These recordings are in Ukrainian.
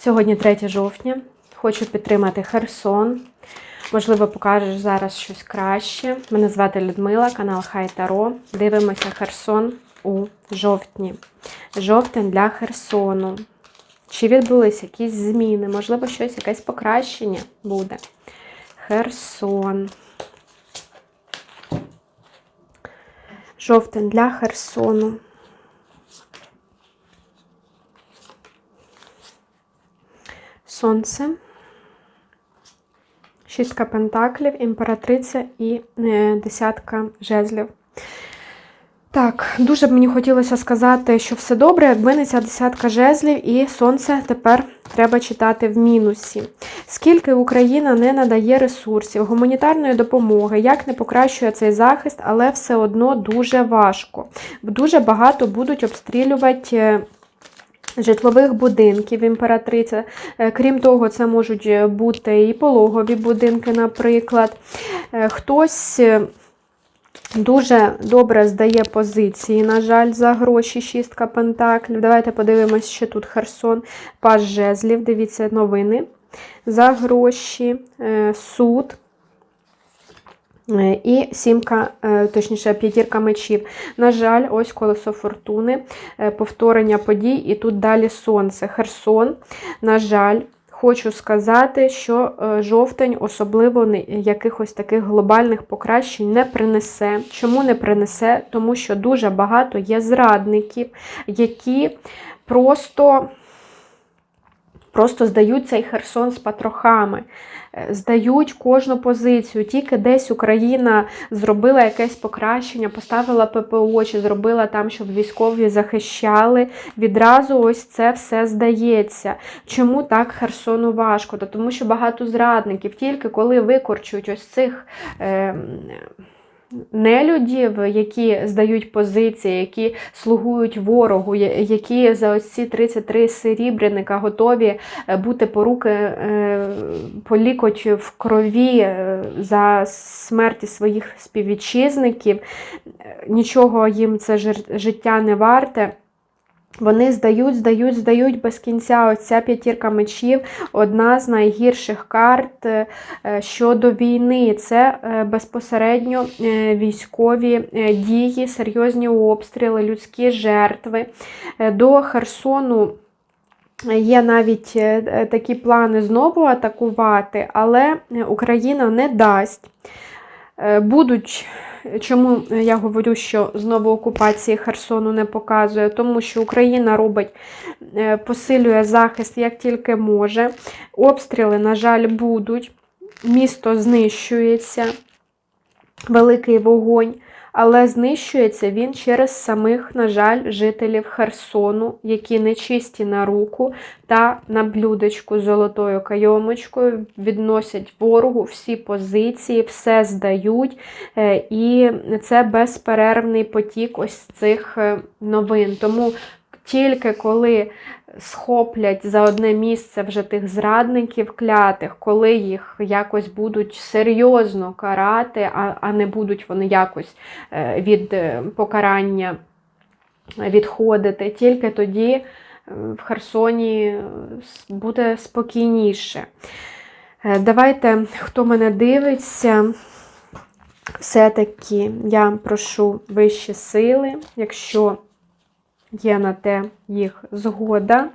Сьогодні 3 жовтня. Хочу підтримати Херсон. Можливо, покажеш зараз щось краще. Мене звати Людмила, канал Хай Таро. Дивимося Херсон у жовтні. Жовтень для Херсону. Чи відбулись якісь зміни? Можливо, щось, якесь покращення буде. Херсон. Жовтень для Херсону. Сонце. Шістка пентаклів, імператриця і е, десятка жезлів. Так, дуже б мені хотілося сказати, що все добре, якби не ця десятка жезлів, і сонце тепер треба читати в мінусі. Скільки Україна не надає ресурсів, гуманітарної допомоги, як не покращує цей захист, але все одно дуже важко. Дуже багато будуть обстрілювати. Житлових будинків імператриця. Е, Крім того, це можуть бути і пологові будинки, наприклад. Е, Хтось е, дуже добре здає позиції, на жаль, за гроші, шістка пентаклів. Давайте подивимось, що тут Херсон, паж жезлів, дивіться новини. За гроші, суд. Е, І сімка, е, точніше, п'ятірка мечів. На жаль, ось колесо фортуни, е, повторення подій, і тут далі сонце. Херсон, на жаль, хочу сказати, що жовтень особливо якихось таких глобальних покращень не принесе. Чому не принесе? Тому що дуже багато є зрадників, які просто. Просто здають цей Херсон з патрохами, Е, здають кожну позицію. Тільки десь Україна зробила якесь покращення, поставила ППО, чи зробила там, щоб військові захищали. Відразу ось це все здається. Чому так Херсону важко? Тому що багато зрадників, тільки коли викорчують ось цих. Е, Нелюдів, які здають позиції, які слугують ворогу, які за ось ці 33 серібряника готові е, бути по руки е, по в крові е, за смерті своїх співвітчизників, нічого їм це життя не варте. Вони здають, здають, здають без кінця. Оця п'ятірка мечів одна з найгірших карт е, щодо війни. Це е, безпосередньо е, військові дії, серйозні обстріли, людські жертви. До Херсону. Є навіть такі плани знову атакувати, але Україна не дасть. Будуть, чому я говорю, що знову окупації Херсону не показує, тому що Україна робить, е, посилює захист як тільки може. Обстріли, на жаль, будуть, місто знищується, великий вогонь. Але знищується він через самих, на жаль, жителів Херсону, які нечисті на руку та на блюдечку з золотою кайомочкою відносять ворогу всі позиції, все здають. Е, І це безперервний потік ось цих е, новин. Тому тільки коли схоплять за одне місце вже тих зрадників клятих, коли їх якось будуть серйозно карати, а, а не будуть вони якось е, від е, покарання відходити, тільки тоді е, в Херсоні буде спокійніше. Давайте, хто мене дивиться, все-таки я прошу вищі сили, якщо є на те їх згода,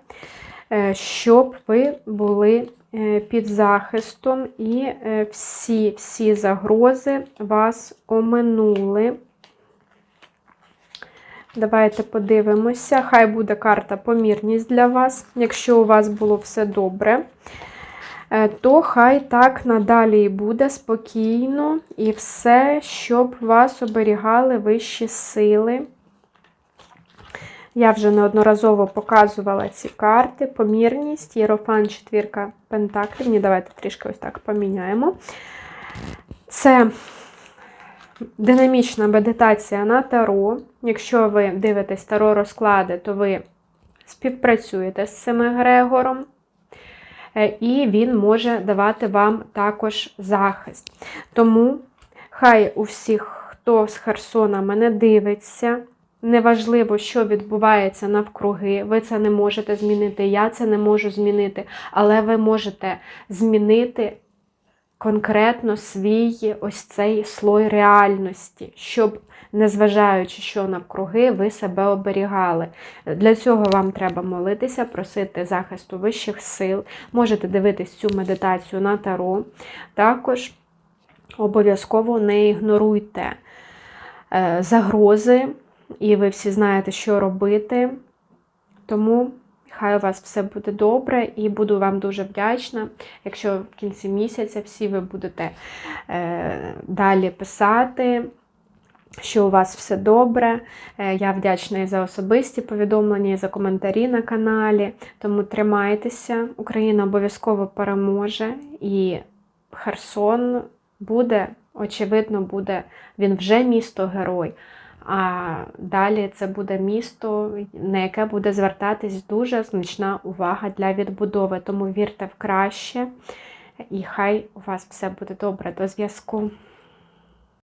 е, щоб ви були е, під захистом і е, всі, всі загрози вас оминули. Давайте подивимося. Хай буде карта помірність для вас. Якщо у вас було все добре, то хай так надалі і буде спокійно і все, щоб вас оберігали вищі сили. Я вже неодноразово показувала ці карти, помірність, єрофан, четвірка пентаклів. Ні, давайте трішки ось так поміняємо. Це динамічна медитація на таро. Якщо ви дивитесь таро розклади, то ви співпрацюєте з цим егрегором. Е, І він може давати вам також захист. Тому хай у всіх, хто з Херсона мене дивиться, Неважливо, що відбувається навкруги, ви це не можете змінити, я це не можу змінити, але ви можете змінити конкретно свій ось цей слой реальності, щоб, незважаючи, що навкруги, ви себе оберігали. Для цього вам треба молитися, просити захисту вищих сил. Можете дивитись цю медитацію на таро. Також обов'язково не ігноруйте е, загрози, і ви всі знаєте, що робити. Тому хай у вас все буде добре і буду вам дуже вдячна, якщо в кінці місяця всі ви будете е, далі писати. Що у вас все добре. Е, Я вдячна і за особисті повідомлення, і за коментарі на каналі. Тому тримайтеся, Україна обов'язково переможе, і Херсон буде, очевидно, буде він вже місто герой. А далі це буде місто, на яке буде звертатись дуже значна увага для відбудови. Тому вірте в краще, і хай у вас все буде добре. До зв'язку.